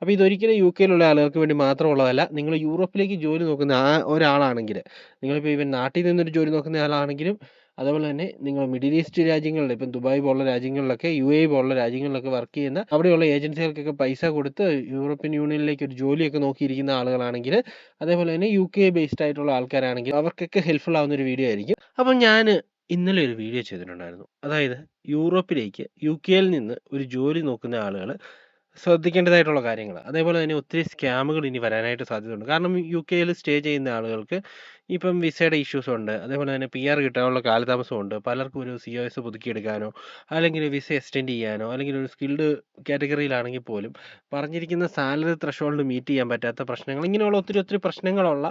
അപ്പോൾ ഇതൊരിക്കലും യു കെയിലുള്ള ആളുകൾക്ക് വേണ്ടി മാത്രമുള്ളതല്ല നിങ്ങൾ യൂറോപ്പിലേക്ക് ജോലി നോക്കുന്ന ആ ഒരാളാണെങ്കിൽ നിങ്ങളിപ്പോൾ ഇവൻ നാട്ടിൽ നിന്നൊരു ജോലി നോക്കുന്ന ആളാണെങ്കിലും അതുപോലെ തന്നെ നിങ്ങൾ മിഡിൽ ഈസ്റ്റ് രാജ്യങ്ങളിൽ ഇപ്പം ദുബായ് പോലുള്ള രാജ്യങ്ങളിലൊക്കെ യു എ പോലുള്ള രാജ്യങ്ങളിലൊക്കെ വർക്ക് ചെയ്യുന്ന അവിടെയുള്ള ഏജൻസികൾക്കൊക്കെ പൈസ കൊടുത്ത് യൂറോപ്യൻ യൂണിയനിലേക്ക് ഒരു ജോലിയൊക്കെ നോക്കിയിരിക്കുന്ന ആളുകളാണെങ്കിൽ അതേപോലെ തന്നെ യു കെ ബേസ്ഡ് ആയിട്ടുള്ള ആൾക്കാരാണെങ്കിൽ അവർക്കൊക്കെ ഹെൽപ്ഫുൾ ആവുന്ന ഒരു വീഡിയോ ആയിരിക്കും. അപ്പം ഞാൻ ഇന്നലെ ഒരു വീഡിയോ ചെയ്തിട്ടുണ്ടായിരുന്നു. അതായത് യൂറോപ്പിലേക്ക് യു കെയിൽ നിന്ന് ഒരു ജോലി നോക്കുന്ന ആളുകൾ ശ്രദ്ധിക്കേണ്ടതായിട്ടുള്ള കാര്യങ്ങൾ അതേപോലെ തന്നെ ഒത്തിരി സ്കാമുകൾ ഇനി വരാനായിട്ട് സാധ്യതയുണ്ട്. കാരണം യു കെയിൽ സ്റ്റേ ചെയ്യുന്ന ആളുകൾക്ക് ഇപ്പം വിസയുടെ ഇഷ്യൂസ് ഉണ്ട്. അതേപോലെ തന്നെ പി ആർ കിട്ടാനുള്ള കാലതാമസം ഉണ്ട്. പലർക്കും ഒരു സി ഒ എസ് പുതുക്കിയെടുക്കാനോ അല്ലെങ്കിൽ വിസ എക്സ്റ്റെൻഡ് ചെയ്യാനോ അല്ലെങ്കിൽ ഒരു സ്കിൽഡ് കാറ്റഗറിയിലാണെങ്കിൽ പോലും പറഞ്ഞിരിക്കുന്ന സാലറി ത്രഷോൾഡ് മീറ്റ് ചെയ്യാൻ പറ്റാത്ത പ്രശ്നങ്ങൾ ഇങ്ങനെയുള്ള ഒത്തിരി ഒത്തിരി പ്രശ്നങ്ങളുള്ള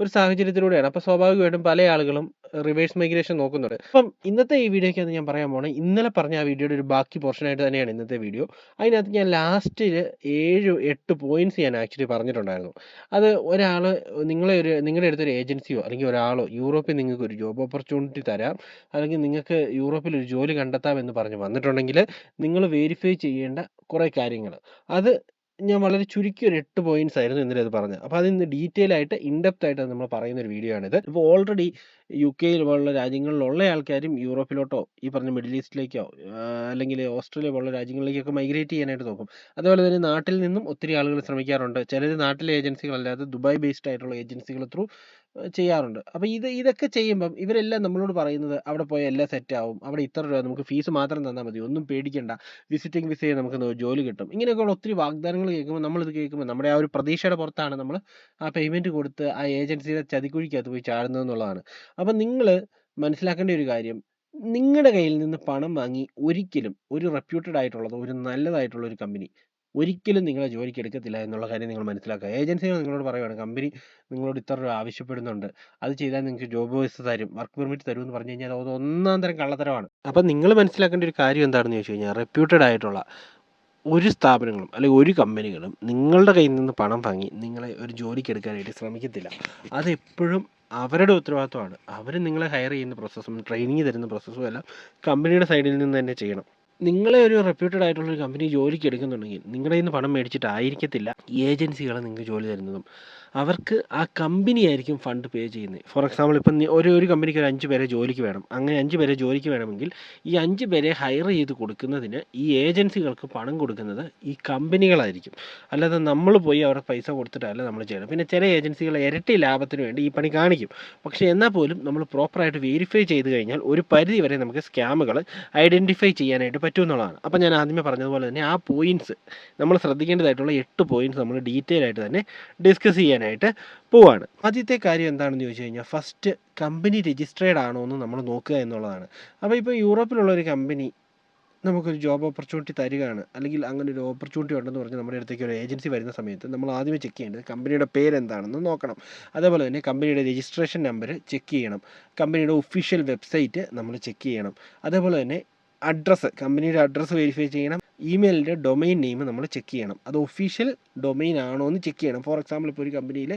ഒരു സാഹചര്യത്തിലൂടെയാണ്. അപ്പോൾ സ്വാഭാവികമായിട്ടും പല ആളുകളും റിവേഴ്സ് മൈഗ്രേഷൻ നോക്കുന്നുണ്ട്. അപ്പം ഇന്നത്തെ ഈ വീഡിയോയ്ക്കകത്ത് ഞാൻ പറയാൻ പോണേ ഇന്നലെ പറഞ്ഞ ആ വീഡിയോയുടെ ഒരു ബാക്കി പോർഷനായിട്ട് തന്നെയാണ് ഇന്നത്തെ വീഡിയോ. അതിനകത്ത് ഞാൻ ലാസ്റ്റിൽ ഏഴ് എട്ട് പോയിന്റ്സ് ഞാൻ ആക്ച്വലി പറഞ്ഞിട്ടുണ്ടായിരുന്നു. അത് ഒരാൾ നിങ്ങളെ ഒരു നിങ്ങളുടെ അടുത്തൊരു ഏജൻസിയോ അല്ലെങ്കിൽ ഒരാളോ യൂറോപ്പിൽ നിങ്ങൾക്ക് ഒരു ജോബ് ഓപ്പർച്യൂണിറ്റി തരാം. അല്ലെങ്കിൽ നിങ്ങൾക്ക് യൂറോപ്പിൽ ഒരു ജോലി കണ്ടെത്താം എന്ന് പറഞ്ഞ് വന്നിട്ടുണ്ടെങ്കിൽ നിങ്ങൾ വെരിഫൈ ചെയ്യേണ്ട കുറേ കാര്യങ്ങൾ. അത് ഞാൻ വളരെ ചുരുക്കി ഒരു എട്ട് പോയിന്റ്സ് ആയിരുന്നു ഇന്നലെ അത് പറഞ്ഞത്. അപ്പോൾ അതിന്ന് ഡീറ്റെയിൽ ആയിട്ട് ഇൻഡെപ്ത് ആയിട്ട് നമ്മൾ പറയുന്ന ഒരു വീഡിയോ ആണിത്. ഇപ്പോൾ ഓൾറെഡി യു കെയിൽ പോലുള്ള രാജ്യങ്ങളിലുള്ള ആൾക്കാരും യൂറോപ്പിലോട്ടോ ഈ പറഞ്ഞ മിഡിൽ ഈസ്റ്റിലേക്കോ അല്ലെങ്കിൽ ഓസ്ട്രേലിയ പോലുള്ള രാജ്യങ്ങളിലേക്കൊക്കെ മൈഗ്രേറ്റ് ചെയ്യാനായിട്ട് നോക്കും. അതുപോലെ തന്നെ നാട്ടിൽ നിന്നും ഒത്തിരി ആളുകൾ ശ്രമിക്കാറുണ്ട്. ചിലർ നാട്ടിലെ ഏജൻസികളല്ലാതെ ദുബായ് ബേസ്ഡ് ആയിട്ടുള്ള ഏജൻസികൾ ത്രൂ ചെയ്യാറുണ്ട്. അപ്പോൾ ഇത് ഇതൊക്കെ ചെയ്യുമ്പം ഇവരെല്ലാം നമ്മളോട് പറയുന്നത് അവിടെ പോയാൽ എല്ലാം സെറ്റ് ആവും. അവിടെ ഇത്ര രൂപ നമുക്ക് ഫീസ് മാത്രം തന്നാൽ മതി. ഒന്നും പേടിക്കണ്ട. വിസിറ്റിംഗ് വിസയിൽ നമുക്ക് ജോലി കിട്ടും. ഇങ്ങനെയൊക്കെയുള്ള ഒത്തിരി വാഗ്ദാനങ്ങൾ കേൾക്കുമ്പോൾ നമ്മളിത് കേൾക്കുമ്പോൾ നമ്മുടെ ആ ഒരു പ്രതീക്ഷയുടെ പുറത്താണ് നമ്മൾ ആ പേയ്മെന്റ് കൊടുത്ത് ആ ഏജൻസിയുടെ ചതിക്കുഴിക്കകത്ത് പോയി ചാടുന്നത് എന്നുള്ളതാണ്. അപ്പം നിങ്ങൾ മനസ്സിലാക്കേണ്ട ഒരു കാര്യം. നിങ്ങളുടെ കയ്യിൽ നിന്ന് പണം വാങ്ങി ഒരിക്കലും ഒരു റെപ്യൂട്ടഡ് ആയിട്ടുള്ളതോ ഒരു നല്ലതായിട്ടുള്ള ഒരു കമ്പനി ഒരിക്കലും നിങ്ങളെ ജോലിക്ക് എടുക്കത്തില്ല എന്നുള്ള കാര്യം നിങ്ങൾ മനസ്സിലാക്കുക. ഏജൻസികൾ നിങ്ങളോട് പറയുകയാണ് കമ്പനി നിങ്ങളോട് ഇത്ര രൂപ ആവശ്യപ്പെടുന്നുണ്ട്. അത് ചെയ്താൽ നിങ്ങൾക്ക് ജോബ് വൈസ് തരും. വർക്ക് പെർമിറ്റ് തരും എന്ന് പറഞ്ഞു കഴിഞ്ഞാൽ അത് ഒന്നാം തരം കള്ളത്തരമാണ്. അപ്പം നിങ്ങൾ മനസ്സിലാക്കേണ്ട ഒരു കാര്യം എന്താണെന്ന് ചോദിച്ചു കഴിഞ്ഞാൽ റെപ്യൂട്ടഡ് ആയിട്ടുള്ള ഒരു സ്ഥാപനങ്ങളും അല്ലെങ്കിൽ ഒരു കമ്പനികളും നിങ്ങളുടെ കയ്യിൽ നിന്ന് പണം വാങ്ങി നിങ്ങളെ ഒരു ജോലിക്ക് എടുക്കാനായിട്ട് ശ്രമിക്കത്തില്ല. അതെപ്പോഴും അവരുടെ ഉത്തരവാദിത്വമാണ്. അവർ നിങ്ങളെ ഹയർ ചെയ്യുന്ന പ്രോസസ്സും ട്രെയിനിങ് തരുന്ന പ്രോസസ്സും എല്ലാം കമ്പനിയുടെ സൈഡിൽ നിന്ന് തന്നെ ചെയ്യണം. നിങ്ങളെ ഒരു റെപ്യൂട്ടഡ് ആയിട്ടുള്ള ഒരു കമ്പനി ജോലിക്ക് എടുക്കുന്നുണ്ടെങ്കിൽ നിങ്ങളുടെ നിന്ന് പണം മേടിച്ചിട്ടായിരിക്കത്തില്ല ഏജൻസികൾ നിങ്ങൾക്ക് ജോലി തരുന്നതും. അവർക്ക് ആ കമ്പനി ആയിരിക്കും ഫണ്ട് പേ ചെയ്യുന്നത് ഫോർ എക്സാമ്പിൾ ഇപ്പം ഒരു ഒരു കമ്പനിക്ക് ഒരു അഞ്ച് പേരെ ജോലിക്ക് വേണം. അങ്ങനെ അഞ്ച് പേരെ ജോലിക്ക് വേണമെങ്കിൽ ഈ അഞ്ച് പേരെ ഹയർ ചെയ്ത് കൊടുക്കുന്നതിന് ഈ ഏജൻസികൾക്ക് പണം കൊടുക്കുന്നത് ഈ കമ്പനികളായിരിക്കും. അല്ലാതെ നമ്മൾ പോയി അവരുടെ പൈസ കൊടുത്തിട്ടല്ല നമ്മൾ ചെയ്യണം പിന്നെ ചില ഏജൻസികൾ ഇരട്ടി ലാഭത്തിന് വേണ്ടി ഈ പണി കാണിക്കും. പക്ഷേ എന്നാൽ പോലും നമ്മൾ പ്രോപ്പറായിട്ട് വെരിഫൈ ചെയ്ത് കഴിഞ്ഞാൽ ഒരു പരിധി വരെ നമുക്ക് സ്കാമുകൾ ഐഡന്റിഫൈ ചെയ്യാനായിട്ട് പറ്റുമെന്നുള്ളതാണ് അപ്പം അപ്പോൾ ഞാൻ ആദ്യമേ പറഞ്ഞതുപോലെ തന്നെ ആ പോയിന്റ്സ് നമ്മൾ ശ്രദ്ധിക്കേണ്ടതായിട്ടുള്ള എട്ട് പോയിന്റ്സ് നമ്മൾ ഡീറ്റെയിൽ ആയിട്ട് തന്നെ ഡിസ്കസ് ചെയ്യാനായിട്ട് പോവാണ്. ആദ്യത്തെ കാര്യം എന്താണെന്ന് ചോദിച്ചു കഴിഞ്ഞാൽ ഫസ്റ്റ് കമ്പനി രജിസ്ട്രേഡ് ആണോ എന്ന് നമ്മൾ നോക്കുക എന്നുള്ളതാണ്. അപ്പോൾ ഇപ്പോൾ യൂറോപ്പിലുള്ള ഒരു കമ്പനി നമുക്കൊരു ജോബ് ഓപ്പർച്യൂണിറ്റി തരികയാണ്. അല്ലെങ്കിൽ അങ്ങനെ ഒരു ഓപ്പർച്യൂണിറ്റി ഉണ്ടെന്ന് പറഞ്ഞ് നമ്മുടെ അടുത്തേക്ക് ഒരു ഏജൻസി വരുന്ന സമയത്ത് നമ്മൾ ആദ്യമേ ചെക്ക് ചെയ്യേണ്ടത് കമ്പനിയുടെ പേര് എന്താണെന്ന് നോക്കണം. അതേപോലെ തന്നെ കമ്പനിയുടെ രജിസ്ട്രേഷൻ നമ്പർ ചെക്ക് ചെയ്യണം. കമ്പനിയുടെ ഒഫീഷ്യൽ വെബ്സൈറ്റ് നമ്മൾ ചെക്ക് ചെയ്യണം. അതേപോലെ തന്നെ അഡ്രസ്സ് കമ്പനിയുടെ അഡ്രസ്സ് വെരിഫൈ ചെയ്യണം. ഇമെയിലിന്റെ ഡൊമൈൻ നെയിം നമ്മൾ ചെക്ക് ചെയ്യണം. അത് ഒഫീഷ്യൽ ഡൊമൈൻ ആണോ എന്ന് ചെക്ക് ചെയ്യണം. ഫോർ എക്സാമ്പിൾ ഇപ്പോൾ ഒരു കമ്പനിയിൽ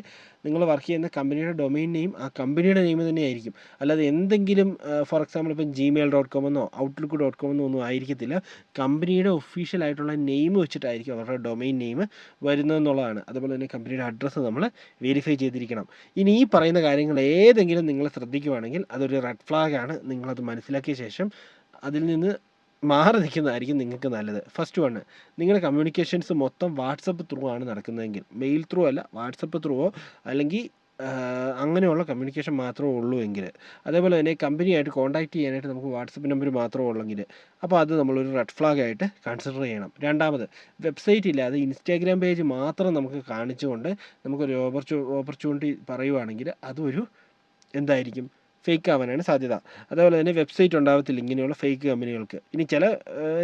നിങ്ങൾ വർക്ക് ചെയ്യുന്ന കമ്പനിയുടെ ഡൊമൈൻ നെയിം ആ കമ്പനിയുടെ നെയിം തന്നെയായിരിക്കും അല്ലാതെ എന്തെങ്കിലും ഫോർ എക്സാമ്പിൾ ഇപ്പം ജിമെയിൽ ഡോട്ട് കോം എന്നോ ഔട്ട്ലുക്ക് ഡോട്ട് കോം എന്നോ ഒന്നും ആയിരിക്കത്തില്ല. കമ്പനിയുടെ ഒഫീഷ്യൽ ആയിട്ടുള്ള നെയിം വെച്ചിട്ടായിരിക്കും അവരുടെ ഡൊമൈൻ നെയിം വരുന്നതെന്നുള്ളതാണ് അതുപോലെ തന്നെ കമ്പനിയുടെ അഡ്രസ്സ് നമ്മൾ വെരിഫൈ ചെയ്തിരിക്കണം. ഇനി ഈ പറയുന്ന കാര്യങ്ങൾ ഏതെങ്കിലും നിങ്ങൾ ശ്രദ്ധിക്കുവാണെങ്കിൽ അതൊരു റെഡ് ഫ്ലാഗ് ആണ്. നിങ്ങളത് മനസ്സിലാക്കിയ ശേഷം അതിൽ നിന്ന് മാറി നിൽക്കുന്നതായിരിക്കും നിങ്ങൾക്ക് നല്ലത്. ഫസ്റ്റ് വൺ നിങ്ങളുടെ കമ്മ്യൂണിക്കേഷൻസ് മൊത്തം വാട്സപ്പ് ത്രൂ ആണ് നടക്കുന്നതെങ്കിൽ മെയിൽ ത്രൂ അല്ല വാട്സപ്പ് ത്രൂവോ അല്ലെങ്കിൽ അങ്ങനെയുള്ള കമ്മ്യൂണിക്കേഷൻ മാത്രമേ ഉള്ളൂ എങ്കിൽ. അതേപോലെ തന്നെ കമ്പനിയായിട്ട് കോൺടാക്ട് ചെയ്യാനായിട്ട് നമുക്ക് വാട്സപ്പ് നമ്പർ മാത്രമേ ഉള്ളെങ്കിൽ അപ്പോൾ അത് നമ്മളൊരു റെഡ് ഫ്ലാഗ് ആയിട്ട് കൺസിഡർ ചെയ്യണം. രണ്ടാമത് വെബ്സൈറ്റ് ഇല്ലാതെ ഇൻസ്റ്റാഗ്രാം പേജ് മാത്രം നമുക്ക് കാണിച്ചുകൊണ്ട് നമുക്കൊരു ഓപ്പർച്യൂ ഓപ്പർച്യൂണിറ്റി പറയുവാണെങ്കിൽ അതൊരു എന്തായിരിക്കും? ഫേക്ക് ആവാനാണ് സാധ്യത. അതേപോലെ തന്നെ വെബ്സൈറ്റ് ഉണ്ടാവത്തില്ല ഇങ്ങനെയുള്ള ഫേക്ക് കമ്പനികൾക്ക് ഇനി ചില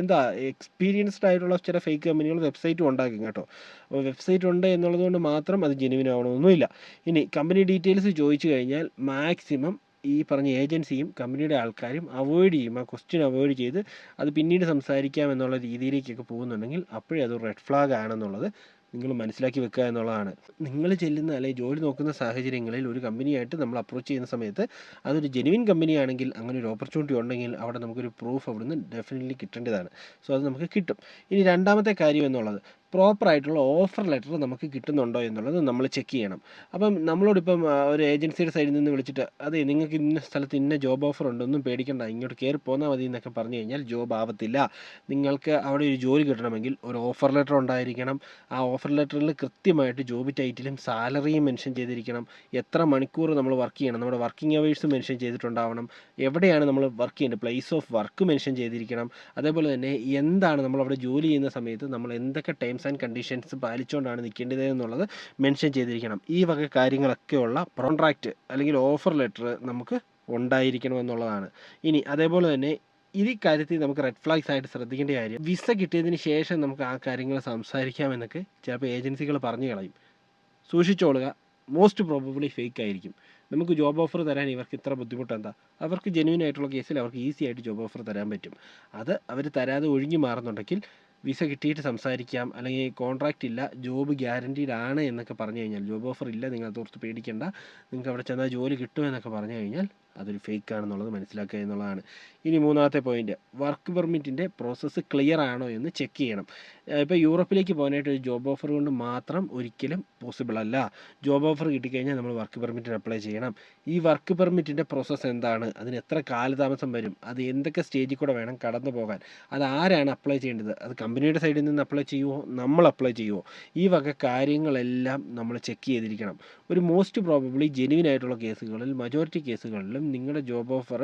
എന്താ എക്സ്പീരിയൻസ്ഡ് ആയിട്ടുള്ള ചില ഫേക്ക് കമ്പനികൾ വെബ്സൈറ്റും ഉണ്ടാക്കും കേട്ടോ. അപ്പോൾ വെബ്സൈറ്റ് ഉണ്ട് എന്നുള്ളത് കൊണ്ട് മാത്രം അത് ജെനുവിൻ ആവണമൊന്നുമില്ല ഇനി കമ്പനി ഡീറ്റെയിൽസ് ചോദിച്ചു കഴിഞ്ഞാൽ മാക്സിമം ഈ പറഞ്ഞ ഏജൻസിയും കമ്പനിയുടെ ആൾക്കാരും അവോയ്ഡ് ചെയ്യും. ആ ക്വസ്റ്റ്യൻ അവോയ്ഡ് ചെയ്ത് അത് പിന്നീട് സംസാരിക്കാം എന്നുള്ള രീതിയിലേക്കൊക്കെ പോകുന്നുണ്ടെങ്കിൽ അപ്പോഴേ അത് റെഡ് ഫ്ലാഗ് ആണെന്നുള്ളത് നിങ്ങൾ മനസ്സിലാക്കി വെക്കുക എന്നുള്ളതാണ്. നിങ്ങൾ ചെല്ലുന്ന അല്ലെങ്കിൽ ജോലി നോക്കുന്ന സാഹചര്യങ്ങളിൽ ഒരു കമ്പനിയായിട്ട് നമ്മൾ അപ്രോച്ച് ചെയ്യുന്ന സമയത്ത് അതൊരു ജെനുവിൻ കമ്പനിയാണെങ്കിൽ അങ്ങനെ ഒരു ഓപ്പർച്യൂണിറ്റി ഉണ്ടെങ്കിൽ അവിടെ നമുക്കൊരു പ്രൂഫ് അവിടുന്ന് ഡെഫിനറ്റ്ലി കിട്ടേണ്ടതാണ്. സോ അത് നമുക്ക് കിട്ടും. ഇനി രണ്ടാമത്തെ കാര്യം എന്നുള്ളത്. പ്രോപ്പറായിട്ടുള്ള ഓഫർ ലെറ്റർ നമുക്ക് കിട്ടുന്നുണ്ടോ എന്നുള്ളത് നമ്മൾ ചെക്ക് ചെയ്യണം. അപ്പം നമ്മളോടിപ്പം ഒരു ഏജൻസിയുടെ സൈഡിൽ നിന്ന് വിളിച്ചിട്ട് അതെ നിങ്ങൾക്ക് ഇന്ന സ്ഥലത്ത് ഇന്ന ജോബ് ഓഫർ ഉണ്ട് ഒന്നും പേടിക്കണ്ട ഇങ്ങോട്ട് കയറി പോന്നാൽ മതി എന്നൊക്കെ പറഞ്ഞു കഴിഞ്ഞാൽ ജോബ് ആവത്തില്ല. നിങ്ങൾക്ക് അവിടെ ഒരു ജോലി കിട്ടണമെങ്കിൽ ഒരു ഓഫർ ലെറ്റർ ഉണ്ടായിരിക്കണം. ആ ഓഫർ ലെറ്ററിൽ കൃത്യമായിട്ട് ജോബ് ടൈറ്റിലും സാലറിയും മെൻഷൻ ചെയ്തിരിക്കണം. എത്ര മണിക്കൂർ നമ്മൾ വർക്ക് ചെയ്യണം? നമ്മുടെ വർക്കിംഗ് അവേഴ്സ് മെൻഷൻ ചെയ്തിട്ടുണ്ടാവണം. എവിടെയാണ് നമ്മൾ വർക്ക് ചെയ്യേണ്ടത്? പ്ലേസ് ഓഫ് വർക്ക് മെൻഷൻ ചെയ്തിരിക്കണം. അതേപോലെ തന്നെ എന്താണ് നമ്മൾ അവിടെ ജോലി ചെയ്യുന്ന സമയത്ത് നമ്മൾ എന്തൊക്കെ ടേംസ് ആൻഡ് കണ്ടീഷൻസ് പാലിച്ചുകൊണ്ടാണ് നിൽക്കേണ്ടത് എന്നുള്ളത് മെൻഷൻ ചെയ്തിരിക്കണം. ഈ വക കാര്യങ്ങളൊക്കെയുള്ള കോൺട്രാക്റ്റ് അല്ലെങ്കിൽ ഓഫർ ലെറ്റർ നമുക്ക് ഉണ്ടായിരിക്കണം എന്നുള്ളതാണ്. ഇനി അതേപോലെ തന്നെ ഈ കാര്യത്തിൽ നമുക്ക് റെഡ് ഫ്ലാഗ്സ് ആയിട്ട് ശ്രദ്ധിക്കേണ്ട കാര്യം വിസ കിട്ടിയതിന് ശേഷം നമുക്ക് ആ കാര്യങ്ങൾ സംസാരിക്കാമെന്നൊക്കെ ചിലപ്പോൾ ഏജൻസികൾ പറഞ്ഞു കളയും. സൂക്ഷിച്ചോളുക മോസ്റ്റ് പ്രോബബ്ലി ഫേക്ക് ആയിരിക്കും. നമുക്ക് ജോബ് ഓഫർ തരാൻ ഇവർക്ക് ഇത്ര ബുദ്ധിമുട്ട് എന്താ അവർക്ക് ജെന്യൂൻ ആയിട്ടുള്ള കേസിൽ അവർക്ക് ഈസി ആയിട്ട് ജോബ് ഓഫർ തരാൻ പറ്റും. അത് അവർ തരാതെ ഒഴിഞ്ഞു മാറുന്നുണ്ടെങ്കിൽ വിസ കിട്ടിയിട്ട് സംസാരിക്കാം. അല്ലെങ്കിൽ കോൺട്രാക്റ്റ് ഇല്ല ജോബ് ഗ്യാരണ്ടീഡ് ആണ് എന്നൊക്കെ പറഞ്ഞു കഴിഞ്ഞാൽ ജോബ് ഓഫർ ഇല്ല നിങ്ങൾ അതോർത്ത് പേടിക്കേണ്ട. നിങ്ങൾക്ക് അവിടെ ചെന്നാൽ ജോലി കിട്ടുമെന്നൊക്കെ പറഞ്ഞു കഴിഞ്ഞാൽ അതൊരു ഫേക്ക് ആണെന്നുള്ളത് മനസ്സിലാക്കുക എന്നുള്ളതാണ്. ഇനി മൂന്നാമത്തെ പോയിന്റ് വർക്ക് പെർമിറ്റിന്റെ പ്രോസസ്സ് ക്ലിയർ ആണോ എന്ന് ചെക്ക് ചെയ്യണം. ഇപ്പോൾ യൂറോപ്പിലേക്ക് പോകാനായിട്ട് ഒരു ജോബ് ഓഫർ കൊണ്ട് മാത്രം ഒരിക്കലും പോസിബിൾ അല്ല. ജോബ് ഓഫർ കിട്ടിക്കഴിഞ്ഞാൽ നമ്മൾ വർക്ക് പെർമിറ്റിന് അപ്ലൈ ചെയ്യണം. ഈ വർക്ക് പെർമിറ്റിന്റെ പ്രോസസ്സ് എന്താണ്? അതിന് എത്ര കാലതാമസം വരും? അത് എന്തൊക്കെ സ്റ്റേജിൽ കൂടെ വേണം കടന്നു പോകാൻ? അത് ആരാണ് അപ്ലൈ ചെയ്യേണ്ടത്? അത് കമ്പനിയുടെ സൈഡിൽ നിന്ന് അപ്ലൈ ചെയ്യുമോ നമ്മൾ അപ്ലൈ ചെയ്യുമോ ഈ വക കാര്യങ്ങളെല്ലാം നമ്മൾ ചെക്ക് ചെയ്തിരിക്കണം. ഒരു മോസ്റ്റ് പ്രോബബ്ലി ജെനുവിൻ ആയിട്ടുള്ള കേസുകളിൽ മജോറിറ്റി കേസുകളിലും നിങ്ങളുടെ ജോബ് ഓഫർ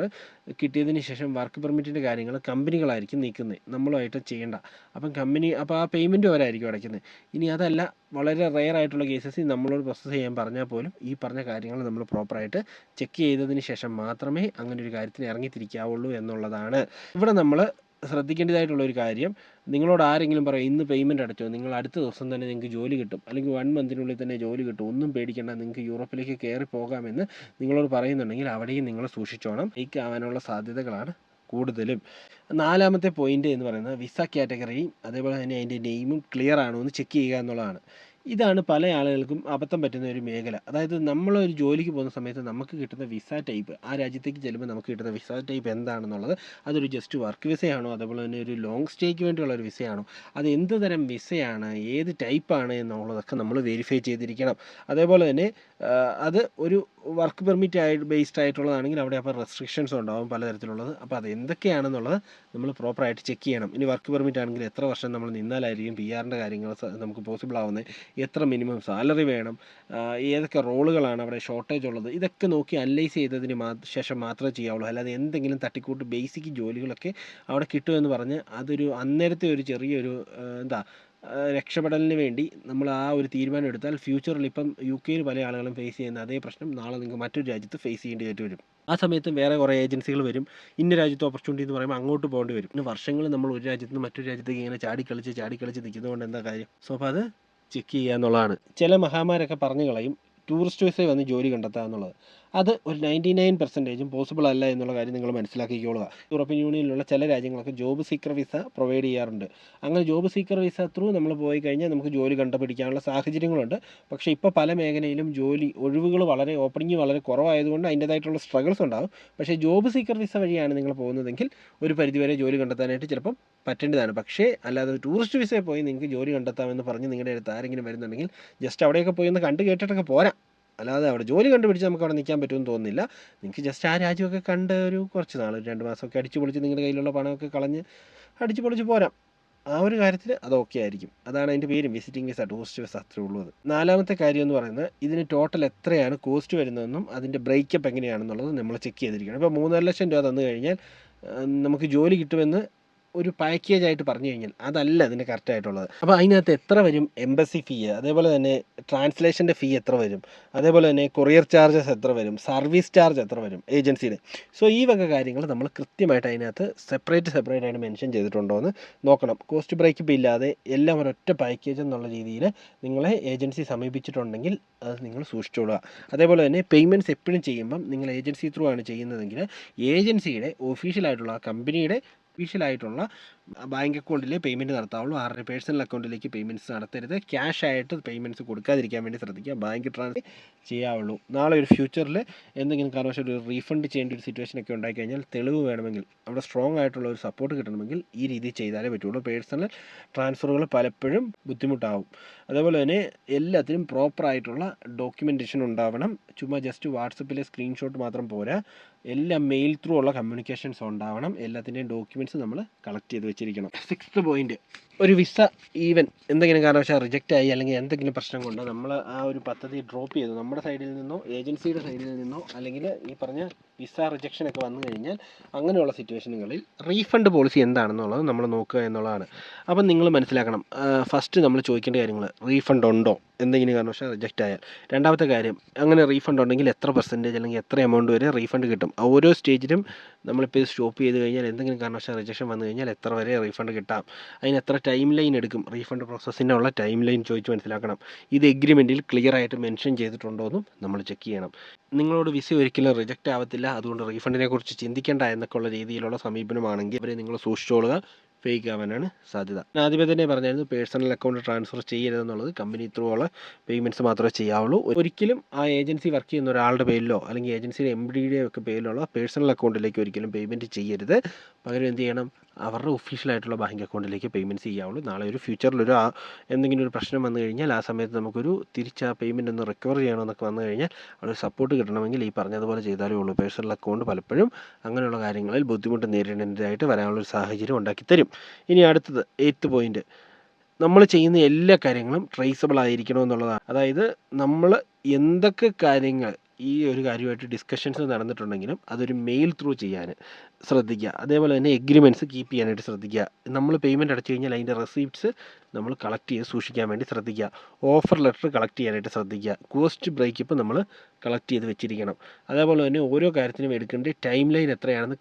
കിട്ടിയതിന് ശേഷം വർക്ക് പെർമിറ്റിന്റെ കാര്യങ്ങൾ കമ്പനികളായിരിക്കും നീക്കുന്നത് നമ്മളുമായിട്ട് ചെയ്യേണ്ട. അപ്പം കമ്പനി അപ്പോൾ ആ പേയ്മെന്റ് അവരായിരിക്കും അടയ്ക്കുന്നത് ഇനി അതല്ല വളരെ റെയർ ആയിട്ടുള്ള കേസസിൽ നമ്മളോട് പ്രോസസ്സ് ചെയ്യാൻ പറഞ്ഞാൽ പോലും ഈ പറഞ്ഞ കാര്യങ്ങൾ നമ്മൾ പ്രോപ്പറായിട്ട് ചെക്ക് ചെയ്തതിന് ശേഷം മാത്രമേ അങ്ങനെ ഒരു കാര്യത്തിന് ഇറങ്ങിത്തിരിക്കാവുള്ളൂ എന്നുള്ളതാണ്. ഇവിടെ നമ്മൾ ശ്രദ്ധിക്കേണ്ടതായിട്ടുള്ള ഒരു കാര്യം നിങ്ങളോട് ആരെങ്കിലും പറയും ഇന്ന് പേയ്മെന്റ് അടച്ചോ നിങ്ങൾ അടുത്ത ദിവസം തന്നെ നിങ്ങൾക്ക് ജോലി കിട്ടും അല്ലെങ്കിൽ വൺ മന്തിനുള്ളിൽ തന്നെ ജോലി കിട്ടും ഒന്നും പേടിക്കേണ്ട നിങ്ങൾക്ക് യൂറോപ്പിലേക്ക് കയറി പോകാമെന്ന് നിങ്ങളോട് പറയുന്നുണ്ടെങ്കിൽ അവിടെയും നിങ്ങൾ സൂക്ഷിച്ചോണം ഫേക്ക് ആവാനുള്ള സാധ്യതകളാണ് കൂടുതലും. നാലാമത്തെ പോയിന്റ് എന്ന് പറയുന്നത് വിസ കാറ്റഗറിയും അതേപോലെ തന്നെ അതിന്റെ നെയിമും ക്ലിയർ ആണോ എന്ന് ചെക്ക് ചെയ്യുക എന്നുള്ളതാണ്. ഇതാണ് പല ആളുകൾക്കും അബദ്ധം പറ്റുന്ന ഒരു മേഖല. അതായത് നമ്മൾ ഒരു ജോലിക്ക് പോകുന്ന സമയത്ത് നമുക്ക് കിട്ടുന്ന വിസ ടൈപ്പ് ആ രാജ്യത്തേക്ക് ചെല്ലുമ്പോൾ നമുക്ക് കിട്ടുന്ന വിസ ടൈപ്പ് എന്താണെന്നുള്ളത് അതൊരു ജസ്റ്റ് വർക്ക് വിസയാണോ അതേപോലെ തന്നെ ഒരു ലോങ് സ്റ്റേക്ക് വേണ്ടിയുള്ള ഒരു വിസയാണോ അത് എന്ത് തരം വിസയാണ് ഏത് ടൈപ്പാണ് എന്നുള്ളതൊക്കെ നമ്മൾ വെരിഫൈ ചെയ്തിരിക്കണം. അതേപോലെ തന്നെ അത് ഒരു വർക്ക് പെർമിറ്റ് ആയി ബേസ്ഡ് ആയിട്ടുള്ളതാണെങ്കിൽ അവിടെ അപ്പോൾ റെസ്ട്രിക്ഷൻസ് ഉണ്ടാവും പലതരത്തിലുള്ളത്. അപ്പോൾ അത് എന്തൊക്കെയാണെന്നുള്ളത് നമ്മൾ പ്രോപ്പറായിട്ട് ചെക്ക് ചെയ്യണം. ഇനി വർക്ക് പെർമിറ്റ് ആണെങ്കിൽ എത്ര വർഷം നമ്മൾ നിന്നാലായിരിക്കും പി ആറിന്റെ കാര്യങ്ങൾ നമുക്ക് പോസിബിൾ ആവുന്നത്? എത്ര മിനിമം സാലറി വേണം? ഏതൊക്കെ റോളുകളാണ് അവിടെ ഷോർട്ടേജ് ഉള്ളത്? ഇതൊക്കെ നോക്കി അനലൈസ് ചെയ്തതിന് ശേഷം മാത്രമേ ചെയ്യാവുള്ളൂ. അല്ലാതെ എന്തെങ്കിലും തട്ടിക്കൂട്ട് ബേസിക് ജോലികളൊക്കെ അവിടെ കിട്ടുമെന്ന് പറഞ്ഞ് അതൊരു അന്നേരത്തെ ഒരു ചെറിയൊരു എന്താ രക്ഷപ്പെടലിന് വേണ്ടി നമ്മൾ ആ ഒരു തീരുമാനം എടുത്താൽ ഫ്യൂച്ചറിൽ ഇപ്പം യു കെയിൽ പല ആളുകളും ഫേസ് ചെയ്യുന്ന അതേ പ്രശ്നം നാളെ നിങ്ങൾക്ക് മറ്റൊരു രാജ്യത്ത് ഫേസ് ചെയ്യേണ്ടതായിട്ട് വരും. ആ സമയത്ത് വേറെ കുറേ ഏജൻസികൾ വരും. ഇന്ന രാജ്യത്ത് ഓപ്പർച്യൂണിറ്റി എന്ന് പറയുമ്പോൾ അങ്ങോട്ട് പോകേണ്ടി വരും. പിന്നെ വർഷങ്ങൾ നമ്മൾ ഒരു രാജ്യത്ത് നിന്ന് മറ്റൊരു രാജ്യത്തേക്ക് ഇങ്ങനെ ചാടിക്കളിച്ച് ചാടിക്കളിച്ച് നിൽക്കുന്നതുകൊണ്ട് എന്താ കാര്യം? സോ അപ്പോൾ അത് ചെക്ക് ചെയ്യുക എന്നുള്ളതാണ്. ചില മഹാമാരൊക്കെ പറഞ്ഞു കളയും. ടൂറിസ്റ്റ് വിസയിൽ വന്ന് ജോലി കണ്ടെത്തുക എന്നുള്ളത്. അത് ഒരു നയന്റി നയൻ പെർസെന്റേജും പോസിബിൾ അല്ല എന്നുള്ള കാര്യം നിങ്ങൾ മനസ്സിലാക്കിക്കോളുക. യൂറോപ്യൻ യൂണിയനിലുള്ള ചില രാജ്യങ്ങളൊക്കെ ജോബ് സീക്കർ വിസ പ്രൊവൈഡ് ചെയ്യാറുണ്ട്. അങ്ങനെ ജോബ് സീക്കർ വിസ ത്രൂ നമ്മൾ പോയി കഴിഞ്ഞാൽ നമുക്ക് ജോലി കണ്ടുപിടിക്കാനുള്ള സാഹചര്യങ്ങളുണ്ട്. പക്ഷേ ഇപ്പോൾ പല മേഖലയിലും ജോലി ഒഴിവുകൾ വളരെ ഓപ്പണിങ് വളരെ കുറവായതുകൊണ്ട് അതിന്റേതായിട്ടുള്ള സ്ട്രഗിൾസ് ഉണ്ടാകും. പക്ഷേ ജോബ് സീക്കർ വിസ വഴിയാണ് നിങ്ങൾ പോകുന്നതെങ്കിൽ ഒരു പരിധിവരെ ജോലി കണ്ടെത്താനായിട്ട് ചിലപ്പം പറ്റേണ്ടതാണ്. പക്ഷേ അല്ലാതെ ടൂറിസ്റ്റ് വിസയിൽ പോയി നിങ്ങൾക്ക് ജോലി കണ്ടെത്താമെന്ന് പറഞ്ഞ് നിങ്ങളുടെ അടുത്ത് ആരെങ്കിലും വരുന്നുണ്ടെങ്കിൽ ജസ്റ്റ് അവിടെയൊക്കെ പോയി ഒന്ന് കണ്ട് കേട്ടിട്ടൊക്കെ പോരാം. അല്ലാതെ അവിടെ ജോലി കണ്ടുപിടിച്ച് നമുക്ക് അവിടെ നിൽക്കാൻ പറ്റുമെന്ന് തോന്നുന്നില്ല. നിങ്ങൾക്ക് ജസ്റ്റ് ആ രാജ്യമൊക്കെ കണ്ട് ഒരു കുറച്ച് നാൾ ഒരു രണ്ട് മാസമൊക്കെ അടിച്ചു പൊളിച്ച് നിങ്ങളുടെ കയ്യിലുള്ള പണമൊക്കെ കളഞ്ഞ് അടിച്ചു പൊളിച്ച് പോരാം. ആ ഒരു കാര്യത്തിൽ അത് ഓക്കെ ആയിരിക്കും. അതാണ് അതിന്റെ പേര് വിസിറ്റിംഗ് വിസ ടൂറിസ്റ്റ് വിസ അത്രേ ഉള്ളൂ അത്. നാലാമത്തെ കാര്യം എന്ന് പറയുന്നത് ഇതിന് ടോട്ടൽ എത്രയാണ് കോസ്റ്റ് വരുന്നതെന്നും അതിന്റെ ബ്രേക്കപ്പ് എങ്ങനെയാണെന്നുള്ളത് നമ്മൾ ചെക്ക് ചെയ്തിരിക്കണം. ഇപ്പോൾ മൂന്നര ലക്ഷം രൂപ തന്നു കഴിഞ്ഞാൽ നമുക്ക് ജോലി കിട്ടുമെന്ന് ഒരു പാക്കേജ് ആയിട്ട് പറഞ്ഞു കഴിഞ്ഞാൽ അതല്ല അതിന്റെ കറക്റ്റ് ആയിട്ടുള്ളത്. അപ്പോൾ അതിനകത്ത് എത്ര വരും എംബസി ഫീ അതേപോലെ തന്നെ ട്രാൻസ്ലേഷന്റെ ഫീ എത്ര വരും? അതേപോലെ തന്നെ കൊറിയർ ചാർജസ് എത്ര വരും? സർവീസ് ചാർജ് എത്ര വരും? ഏജൻസിയുടെ സോ ഈ വക കാര്യങ്ങൾ നമ്മൾ കൃത്യമായിട്ട് അതിനകത്ത് സെപ്പറേറ്റ് സെപ്പറേറ്റ് ആയിട്ട് മെൻഷൻ ചെയ്തിട്ടുണ്ടോ എന്ന് നോക്കണം കോസ്റ്റ് ബ്രേക്കപ്പ് ഇല്ലാതെ എല്ലാം ഒരൊറ്റ പാക്കേജ് എന്നുള്ള രീതിയിൽ നിങ്ങളെ ഏജൻസി സമീപിച്ചിട്ടുണ്ടെങ്കിൽ അത് നിങ്ങൾ സൂക്ഷിച്ചോളുക. അതേപോലെ തന്നെ പേയ്മെന്റ്സ് എപ്പോഴും ചെയ്യുമ്പം നിങ്ങൾ ഏജൻസി ത്രൂ ആണ് ചെയ്യുന്നതെങ്കിൽ ഏജൻസിയുടെ ഒഫീഷ്യലായിട്ടുള്ള കമ്പനിയുടെ ഒഫീഷ്യലായിട്ടുള്ള ബാങ്ക് അക്കൗണ്ടിലെ പേയ്മെന്റ് നടത്താവുള്ളൂ. ആരുടെ പേഴ്സണൽ അക്കൗണ്ടിലേക്ക് പേയ്മെന്റ്സ് നടത്തരുത്. ക്യാഷ് ആയിട്ട് പേയ്മെന്റ്സ് കൊടുക്കാതിരിക്കാൻ വേണ്ടി ശ്രദ്ധിക്കുക. ബാങ്ക് ട്രാൻസ്ഫർ ചെയ്യാവുള്ളൂ. നാളെ ഒരു ഫ്യൂച്ചറിൽ എന്തെങ്കിലും കാരണവശാൽ ഒരു റീഫണ്ട് ചെയ്യേണ്ട ഒരു സിറ്റുവേഷൻ ഒക്കെ ഉണ്ടായിക്കഴിഞ്ഞാൽ തെളിവ് വേണമെങ്കിൽ അവിടെ സ്ട്രോങ് ആയിട്ടുള്ള ഒരു സപ്പോർട്ട് കിട്ടണമെങ്കിൽ ഈ രീതി ചെയ്താലേ പറ്റുള്ളൂ. പേഴ്സണൽ ട്രാൻസ്ഫറുകൾ പലപ്പോഴും ബുദ്ധിമുട്ടാവും. അതേപോലെ തന്നെ എല്ലാത്തിനും പ്രോപ്പറായിട്ടുള്ള ഡോക്യുമെന്റേഷൻ ഉണ്ടാവണം. ചുമ്മാ ജസ്റ്റ് വാട്സപ്പിലെ സ്ക്രീൻഷോട്ട് മാത്രം പോരാ. എല്ലാം മെയിൽ ത്രൂ ഉള്ള കമ്മ്യൂണിക്കേഷൻസ് ഉണ്ടാവണം. എല്ലാത്തിന്റെയും ഡോക്യുമെന്റ്സ് നമ്മൾ കളക്ട് ചെയ്ത് വെച്ചിരിക്കണം. സിക്സ്ത് പോയിന്റ് ഒരു വിസ ഈവൻ എന്തെങ്കിലും കാരണവശാൽ റിജക്റ്റ് ആയി അല്ലെങ്കിൽ എന്തെങ്കിലും പ്രശ്നം കൊണ്ട് നമ്മൾ ആ ഒരു പദ്ധതി ഡ്രോപ്പ് ചെയ്തു. നമ്മുടെ സൈഡിൽ നിന്നോ ഏജൻസിയുടെ സൈഡിൽ നിന്നോ അല്ലെങ്കിൽ ഈ പറഞ്ഞ വിസ റിജക്ഷൻ ഒക്കെ വന്നു കഴിഞ്ഞാൽ അങ്ങനെയുള്ള സിറ്റുവേഷനുകളിൽ റീഫണ്ട് പോളിസി എന്താണെന്നുള്ളത് നമ്മൾ നോക്കുക എന്നുള്ളതാണ്. അപ്പം നിങ്ങൾ മനസ്സിലാക്കണം ഫസ്റ്റ് നമ്മൾ ചോദിക്കേണ്ട കാര്യങ്ങൾ റീഫണ്ട് ഉണ്ടോ? എന്തെങ്കിലും കാരണവശാൽ റിജക്റ്റ് ആയാൽ. രണ്ടാമത്തെ കാര്യം അങ്ങനെ റീഫണ്ട് ഉണ്ടെങ്കിൽ എത്ര പെർസെന്റേജ് അല്ലെങ്കിൽ എത്ര എമൗണ്ട് വരെ റീഫണ്ട് കിട്ടും? ഓരോ സ്റ്റേജിലും നമ്മളിപ്പോൾ ഇത് സ്റ്റോപ്പ് ചെയ്ത് കഴിഞ്ഞാൽ എന്തെങ്കിലും കാരണവശാൽ റിജക്ഷൻ വന്നു കഴിഞ്ഞാൽ എത്ര വരെ റീഫണ്ട് കിട്ടാം? അതിന് എത്ര ടൈം ലൈൻ എടുക്കും. റീഫണ്ട് പ്രോസസ്സിനുള്ള ടൈം ലൈൻ ചോദിച്ച് മനസ്സിലാക്കണം. ഇത് എഗ്രിമെന്റിൽ ക്ലിയർ ആയിട്ട് മെൻഷൻ ചെയ്തിട്ടുണ്ടോ എന്നും നമ്മൾ ചെക്ക് ചെയ്യണം. നിങ്ങളോട് വിസ ഒരിക്കലും റിജക്റ്റ് ആവത്തില്ല. അതുകൊണ്ട് റീഫണ്ടിനെ കുറിച്ച് ചിന്തിക്കേണ്ട എന്നൊക്കെ ഉള്ള രീതിയിലുള്ള സമീപനമാണെങ്കിൽ അവരെ നിങ്ങൾ സൂക്ഷിച്ചോളുക. ഫേക്ക് ആവാനാണ് സാധ്യത. ഞാൻ ആദ്യമേ തന്നെ പറഞ്ഞായിരുന്നു പേഴ്സണൽ അക്കൗണ്ട് ട്രാൻസ്ഫർ ചെയ്യരുതെന്നുള്ളത് കമ്പനി ത്രൂ ഉള്ള പേയ്മെന്റ്സ് മാത്രമേ ചെയ്യാവുള്ളൂ. ഒരിക്കലും ആ ഏജൻസി വർക്ക് ചെയ്യുന്ന ഒരാളുടെ പേരിലോ അല്ലെങ്കിൽ ഏജൻസിയുടെ എം ഡിയുടെ ഒക്കെ പേരിലുള്ള പേഴ്സണൽ അക്കൗണ്ടിലേക്ക് ഒരിക്കലും പേയ്മെന്റ് ചെയ്യരുത്. പകരം എന്ത് ചെയ്യണം? അവരുടെ ഒഫീഷ്യലായിട്ടുള്ള ബാങ്ക് അക്കൗണ്ടിലേക്ക് പേയ്മെന്റ് ചെയ്യാവുള്ളൂ. നാളെ ഒരു ഫ്യൂച്ചറിൽ ഒരു ആ- എന്തെങ്കിലും ഒരു പ്രശ്നം വന്നു കഴിഞ്ഞാൽ ആ സമയത്ത് നമുക്കൊരു തിരിച്ച് ആ പേയ്മെന്റ് ഒന്ന് റിക്കവർ ചെയ്യണമെന്നൊക്കെ വന്നു കഴിഞ്ഞാൽ അവിടെ സപ്പോർട്ട് കിട്ടണമെങ്കിൽ ഈ പറഞ്ഞതുപോലെ ചെയ്താലേ ഉള്ളൂ. പേഴ്സണൽ അക്കൗണ്ട് പലപ്പോഴും അങ്ങനെയുള്ള കാര്യങ്ങളിൽ ബുദ്ധിമുട്ട് നേരിടേണ്ടതായിട്ട് വരാനുള്ള ഒരു സാഹചര്യം ഉണ്ടാക്കി തരും ഇനി അടുത്തത് എയ്ത്ത് പോയിന്റ് നമ്മൾ ചെയ്യുന്ന എല്ലാ കാര്യങ്ങളും ട്രേസബിൾ ആയിരിക്കണം എന്നുള്ളതാണ് അതായത് നമ്മൾ എന്തൊക്കെ കാര്യങ്ങൾ ഈ ഒരു കാര്യമായിട്ട് ഡിസ്കഷൻസ് നടന്നിട്ടുണ്ടെങ്കിലും അതൊരു മെയിൽ ത്രൂ ചെയ്യാൻ ശ്രദ്ധിക്കുക. അതേപോലെ തന്നെ എഗ്രിമെന്റ്സ് കീപ്പ് ചെയ്യാനായിട്ട് ശ്രദ്ധിക്കുക. നമ്മൾ പേയ്മെന്റ് അടച്ചു കഴിഞ്ഞാൽ അതിന്റെ റെസീപ്റ്റ്സ് നമ്മൾ കളക്ട് ചെയ്ത് സൂക്ഷിക്കാൻ വേണ്ടി ശ്രദ്ധിക്കുക. ഓഫർ ലെറ്റർ കളക്ട് ചെയ്യാനായിട്ട് ശ്രദ്ധിക്കുക. കോസ്റ്റ് ബ്രേക്കപ്പ് നമ്മൾ കളക്ട് ചെയ്ത് വെച്ചിരിക്കണം. അതേപോലെ തന്നെ ഓരോ കാര്യത്തിനും എടുക്കേണ്ട ടൈം ലൈൻ എത്രയാണെന്ന്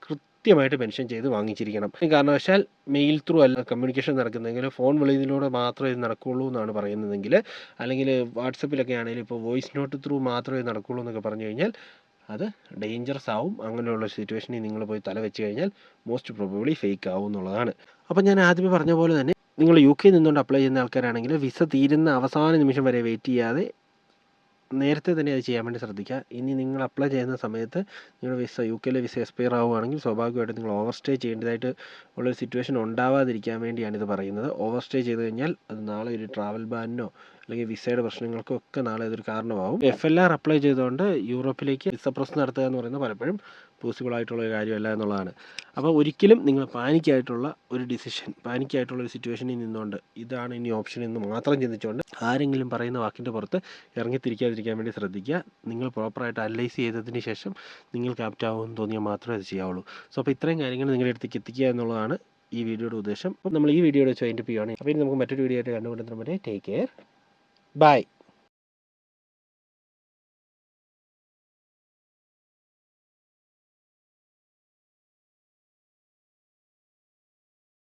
കൃത്യമായിട്ട് മെൻഷൻ ചെയ്ത് വാങ്ങിച്ചിരിക്കണം. കാരണവശാൽ മെയിൽ ത്രൂ അല്ല കമ്മ്യൂണിക്കേഷൻ നടക്കുന്നതെങ്കിൽ ഫോൺ വിളിയിലൂടെ മാത്രമേ ഇത് നടക്കുകയുള്ളൂ എന്നാണ് പറയുന്നതെങ്കിൽ അല്ലെങ്കിൽ വാട്സപ്പിലൊക്കെ ആണെങ്കിലും ഇപ്പോൾ വോയിസ് നോട്ട് ത്രൂ മാത്രമേ നടക്കുകയുള്ളൂ എന്നൊക്കെ പറഞ്ഞു കഴിഞ്ഞാൽ അത് ഡേഞ്ചറസ് ആവും. അങ്ങനെയുള്ള സിറ്റുവേഷനിൽ നിങ്ങൾ പോയി തല വെച്ച് കഴിഞ്ഞാൽ മോസ്റ്റ് പ്രോബബ്ലി ഫേക്ക് ആവും എന്നുള്ളതാണ്. അപ്പോൾ ഞാൻ ആദ്യമേ പറഞ്ഞ പോലെ തന്നെ നിങ്ങൾ യു കെ നിന്നുകൊണ്ട് അപ്ലൈ ചെയ്യുന്ന ആൾക്കാരാണെങ്കിൽ വിസ തീരുന്ന അവസാന നിമിഷം വരെ വെയിറ്റ് ചെയ്യാതെ നേരത്തെ തന്നെ അത് ചെയ്യാൻ വേണ്ടി ശ്രദ്ധിക്കുക. ഇനി നിങ്ങൾ അപ്ലൈ ചെയ്യുന്ന സമയത്ത് നിങ്ങളുടെ വിസ യു കെയിലെ വിസ എക്സ്പയർ ആവുകയാണെങ്കിൽ സ്വാഭാവികമായിട്ടും നിങ്ങൾ ഓവർ സ്റ്റേ ചെയ്യേണ്ടതായിട്ട് ഉള്ളൊരു സിറ്റുവേഷൻ ഉണ്ടാവാതിരിക്കാൻ വേണ്ടിയാണ് ഇത് പറയുന്നത്. ഓവർ സ്റ്റേ ചെയ്ത് കഴിഞ്ഞാൽ അത് നാളെ ഒരു ട്രാവൽ ബാനിനോ അല്ലെങ്കിൽ വിസയുടെ പ്രശ്നങ്ങൾക്കോ ഒക്കെ നാളെ ഇതൊരു കാരണമാവും. എഫ് എൽ ആർ അപ്ലൈ ചെയ്തുകൊണ്ട് യൂറോപ്പിലേക്ക് വിസ പ്രോസസ് നടത്തുക എന്ന് പറയുന്നത് പലപ്പോഴും പോസിബിൾ ആയിട്ടുള്ള ഒരു കാര്യമല്ല എന്നുള്ളതാണ്. അപ്പോൾ ഒരിക്കലും നിങ്ങൾ പാനിക്കായിട്ടുള്ള ഒരു ഡിസിഷൻ പാനിക്കായിട്ടുള്ള ഒരു സിറ്റുവേഷനിൽ നിന്നുകൊണ്ട് ഇതാണ് ഇനി ഓപ്ഷൻ എന്ന് മാത്രം ചിന്തിച്ചുകൊണ്ട് ആരെങ്കിലും പറയുന്ന വാക്കിന്റെ പുറത്ത് ഇറങ്ങിത്തിരിക്കാതിരിക്കാൻ വേണ്ടി ശ്രദ്ധിക്കുക. നിങ്ങൾ പ്രോപ്പറായിട്ട് അനലൈസ് ചെയ്തതിന് ശേഷം നിങ്ങൾക്ക് ആപ്റ്റ് ആവുമെന്ന് തോന്നിയാൽ മാത്രമേ അത് ചെയ്യാവുള്ളൂ. സോ അപ്പോൾ ഇത്രയും കാര്യങ്ങൾ നിങ്ങളുടെ അടുത്തേക്ക് എത്തിക്കുക എന്നുള്ളതാണ് ഈ വീഡിയോയുടെ ഉദ്ദേശം. അപ്പോൾ നമ്മൾ ഈ വീഡിയോയുടെ വെച്ച് അതിന്റെ അപ്പോൾ ഇനി നമുക്ക് മറ്റൊരു വീഡിയോ ആയിട്ട് കണ്ടുകൊണ്ടിരുന്ന ടേക്ക് കെയർ. ബൈ.